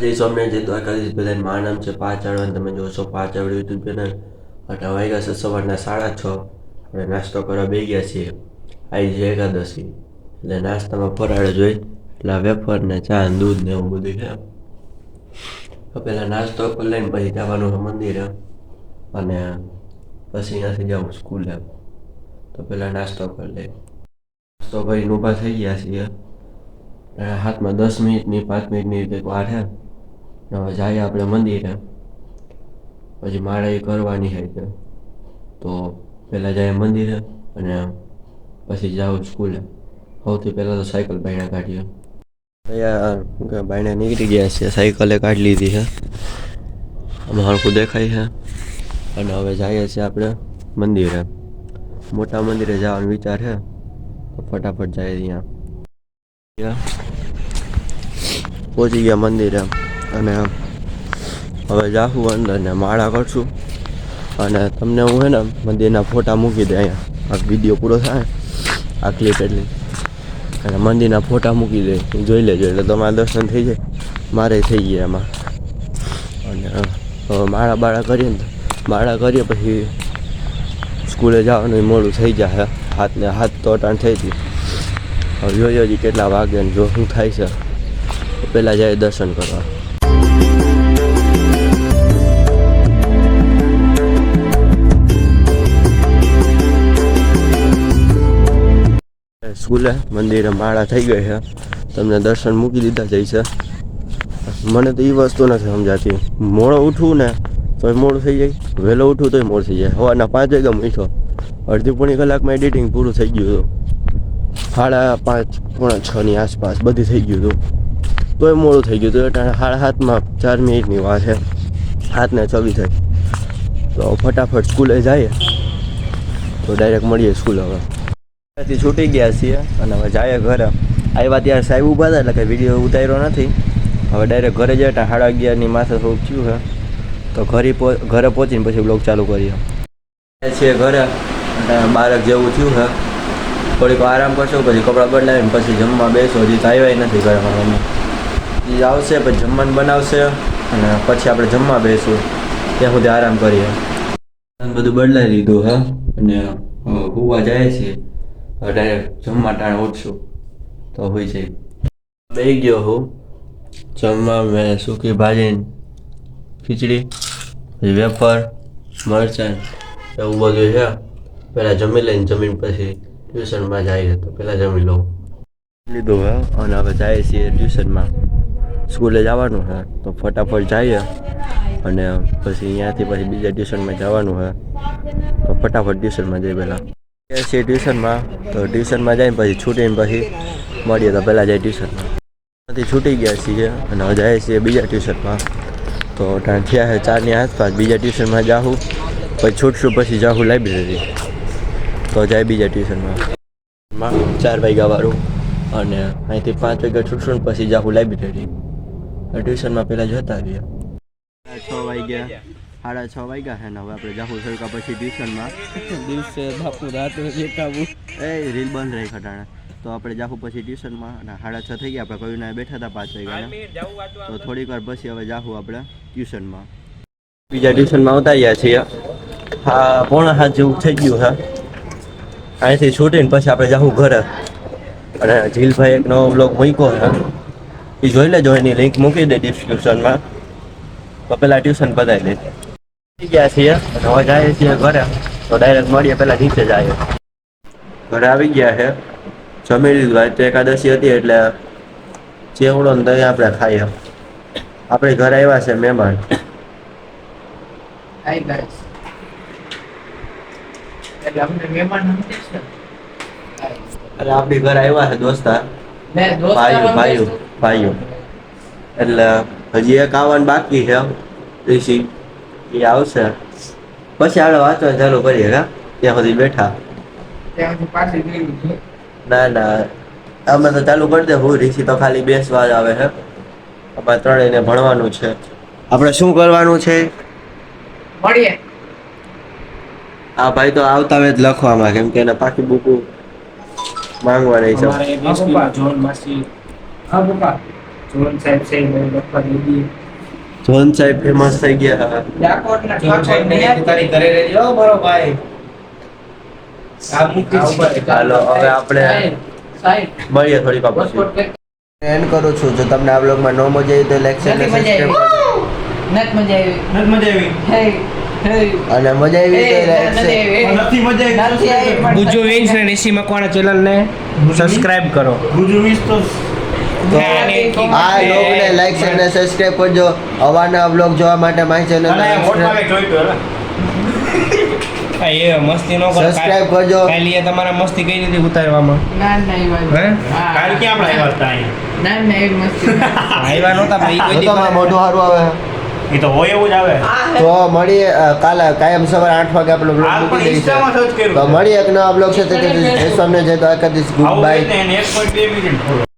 જય સ્વામિનારાયણ, જય દ્વારકાધીશ. બધાને માનમ નામ છે આળવન તમે જોશો પાંચ આવડ યુટ્યુબ ચેનલ અઢા વાગ્યા છે સવારના સાડા છ. આપણે નાસ્તો કરવા બે ગયા છીએ. આવી છે એકાદશી. એટલે નાસ્તામાં ફરાળ જોઈ, એટલે વેફર ને ચા ને દૂધ ને એવું બધું છે. તો પહેલાં નાસ્તો કરી લઈને પછી જવાનું મંદિરે. અને પછી ત્યાંથી જવું સ્કૂલે. તો પહેલાં નાસ્તો કરી લઈએ. નાસ્તો ભાઈ ઊભા થઈ ગયા છીએ. અને હાથમાં દસ મિનિટની પાંચ મિનિટની રીતે વાર છે હવે જઈએ આપણે મંદિરે. પછી મારે એ કરવાની છે તો પહેલાં જઈએ મંદિરે અને પછી જાઉં સ્કૂલે. સૌથી પહેલાં તો સાયકલ બાયણા કાઢીએ. અહીંયા બાયણા નીકળી ગયા છે, સાયકલે કાઢી લીધી છે આમાં હરખું દેખાય છે અને હવે જઈએ છીએ આપણે મંદિરે. મોટા મંદિરે જવાનો વિચાર છે તો ફટાફટ જાય ત્યાં. પહોંચી ગયા મંદિરે. અને હવે જાશું અંદર ને માળા કરશું. અને તમને હું હે ને મંદિરના ફોટા મૂકી દે અહીંયા. આ વીડિયો પૂરો થાય. આ ક્લિપ એટલી. અને મંદિરના ફોટા મૂકી દે. જોઈ લેજો, એટલે તમારા દર્શન થઈ જાય. મારે થઈ ગયા એમાં. અને હવે માળા બાળા કરીએ ને માળા કરીએ પછી સ્કૂલે જવાનું મોડું થઈ જાય. હાથને હાથ તો અટાણ થઈ હતી હવે જોઈએ હજી કેટલા વાગે જો શું થાય છે. પહેલાં જાય દર્શન કરવા. સ્કૂલે મંદિરે માળા થઈ ગઈ છે. તમને દર્શન મૂકી દીધા જાય છે. મને તો એ વસ્તુ નથી સમજાતી. મોડો ઉઠવું ને તોય મોડું થઈ જાય. વહેલો ઉઠવું તોય મોડું થઈ જાય. સવારના પાંચ વાગ્યા ઉઠો. અડધી પોણી કલાકમાં એડિટિંગ પૂરું થઈ ગયું હતું. સાડા પાંચ, પોણા છની આસપાસ બધી થઈ ગયું હતું. તોય મોડું થઈ ગયું હતું, એટલે સાડા સાતમાં ચાર મિનિટની વાર છે. સાતને છવ્વીસ થઈ તો ફટાફટ સ્કૂલે જઈએ. તો ડાયરેક્ટ મળીએ સ્કૂલ હવે. ત્યાંથી છૂટી ગયા છીએ અને હવે જઈએ ઘરે. આવ્યા ત્યારે સાહેબ ઊભા હતા એટલે કે વીડિયો ઉતાર્યો નથી. હવે ડાયરેક્ટ ઘરે જઈએ ત્યાં સાડા અગિયારની માથે થોડુંક થયું છે. તો ઘરે ઘરે પહોંચીને પછી બ્લોગ ચાલુ કરીએ. છીએ ઘરે બારક જેવું થયું છે. થોડીક આરામ કરશું, પછી કપડાં બદલાવીને પછી જમવા બેસો. હજી તો આવ્યા નથી ઘરે મમ્મી. એ આવશે પછી જમવાનું બનાવશે અને પછી આપણે જમવા બેસું. ત્યાં સુધી આરામ કરીએ. બધું બદલાઈ લીધું હા? અને હોવા જાય છે. ડાયરેક્ટ જમવા ટાણે ઉઠશું. તો હોય છે. બે ગયો હું. જમવા મેં સૂકી ભાજી ખીચડી પછી વેફર મરચાં એવું બધું છે. પહેલાં જમી લઈને જમીન પછી ટ્યુશનમાં જઈએ તો પહેલાં જમી લઉં. લીધું હા? અને હવે જઈએ છીએ ટ્યુશનમાં. સ્કૂલે જવાનું છે તો ફટાફટ જઈએ. અને પછી અહીંયાથી પછી બીજા ટ્યુશનમાં જવાનું છે તો ફટાફટ ટ્યુશનમાં જઈએ પહેલાં. છીએ ટ્યુશનમાં, તો ટ્યુશનમાં જઈને પછી છૂટીને પછી મળીએ તો પહેલાં જાય ટ્યુશનમાં. ત્યાંથી છૂટી ગયા છીએ અને જઈએ છીએ બીજા ટ્યુશનમાં. તો ત્યાં થયા છે ચારની આસપાસ, બીજા ટ્યુશનમાં જાઉં પછી છૂટશું, પછી જાઉં લાઇબ્રેરી. તો જાય બીજા ટ્યુશનમાં. ચાર વાગ્યા વાળું અને અહીંથી પાંચ વાગ્યા છૂટશું પછી જાઉં લાઇબ્રેરી. ટ્યુશનમાં પહેલાં જતા રહ્યા. છ વાગ્યા. સાડા છ વાગ્યા છે ને હવે આપણે જાહુ સરકા પછી ટ્યુશનમાં. દિવસે બાપુ રાત્રે દેખાવું એ રીલ બંધ રહી ખટાણે. તો આપણે જાહુ પછી ટ્યુશનમાં અને સાડા છ થઈ ગયા. આપણે કવિના બેઠા હતા પાંચ વાગ્યા તો થોડીક વાર પછી હવે જાહુ આપણે ટ્યુશનમાં. બીજા ટ્યુશનમાં આવતા રહ્યા છીએ. હા પોણા હાથ જેવું થઈ ગયું હા અહીંથી છૂટીને પછી આપણે જાહું ઘરે. અને જીલભાઈ એક નવો બ્લોગ મૂક્યો છે. એ જોઈ લેજો એની લિંક મૂકી દે ડિસ્ક્રિપ્શનમાં તો પહેલાં ટ્યુશન બતાવી દે. ગયા છીએ. અને હવે જઈએ છીએ ઘરે. તો ડાયરેક્ટ મળીએ પહેલાં નીચે જાય ઘરે આવી ગયા છે. જમી લીધું. આજ તો એકાદશી હતી એટલે ચેવડો ને દહીં આપણે ખાઈએ. આપણે ઘરે આવ્યા છે મહેમાન. એટલે આપણી ઘરે આવ્યા છે દોસ્તાર ભાઈ દોસ્તારો ભાઈઓ. એટલે હજી એક આવવાનું બાકી છે. ઋષિ એ આવશે. પછી આપણે વાંચવાનું ચાલુ કરીએ હા? ત્યાં સુધી બેઠા. ના ના. અમે તો ચાલુ કરી દે હું ઋષિ તો ખાલી બેસવા જ આવે છે અમારે ત્રણેયને ભણવાનું છે. આપણે શું કરવાનું છે? મળીએ. આ ભાઈ તો આવતા વેત લખવામાં કેમ કે એને પાકી બુકુ માંગવાની છે. હા પપ્પા જોન સાહેબ છે મને લખવા દીધી જોન સાહેબ ફેમસ થઈ ગયા. ડાકોરના જોન સાહેબ ને તારી ઘરે રહેજે મારો ભાઈ. આ મૂકી આ ઉપર છે. ચાલો, હવે આપણે- સાહેબ, સાહેબ મળીએ થોડી વાર પછી. એન્ડ કરું છું. જો તમને આ બ્લોગમાં ન મજા આવી તો લાઈક શેર અને મજા સબસ્ક્રાઇબ આવી. નથી મજા આવી. નથી મજા આવી. હે હે. અને મજા આવી એ, તો લાઈક નથી શેર આવી. નથી મજા આવી. નથી આવી પણ ગુજુ વિંગ્સ ને ઋષિ મકવાણા ચેનલ ને સબસ્ક્રાઇબ કરો. ગુજુ વીસ તો તો આ લોકને લાઈક શેર અને સબસ્ક્રાઇબ કરજો. અવારના બ્લોગ જોવા માટે મારી ચેનલ એ મસ્તી નો કરો સબસ્ક્રાઇબ કરજો. કાલે એ તમારા મસ્તી કઈ રીતે ઉતારવામાં? ના ના એ વાત હે? કાલ કે આપણે આવ્યા હતા ના ના એ મસ્તી. આવ્યા નહોતા ભાઈ કોઈ કરે. મોઢું સારું આવે. એ તો હોય એવું જ આવે. તો મળીએ કાલે કાયમ સવારે આઠ વાગે આપણો બ્લોગ મૂકી દઈશું તો મળીએ એક નવા બ્લોગ છે તે સ્વામિનારાયણ, જય દ્વારકાધીશ. Good bye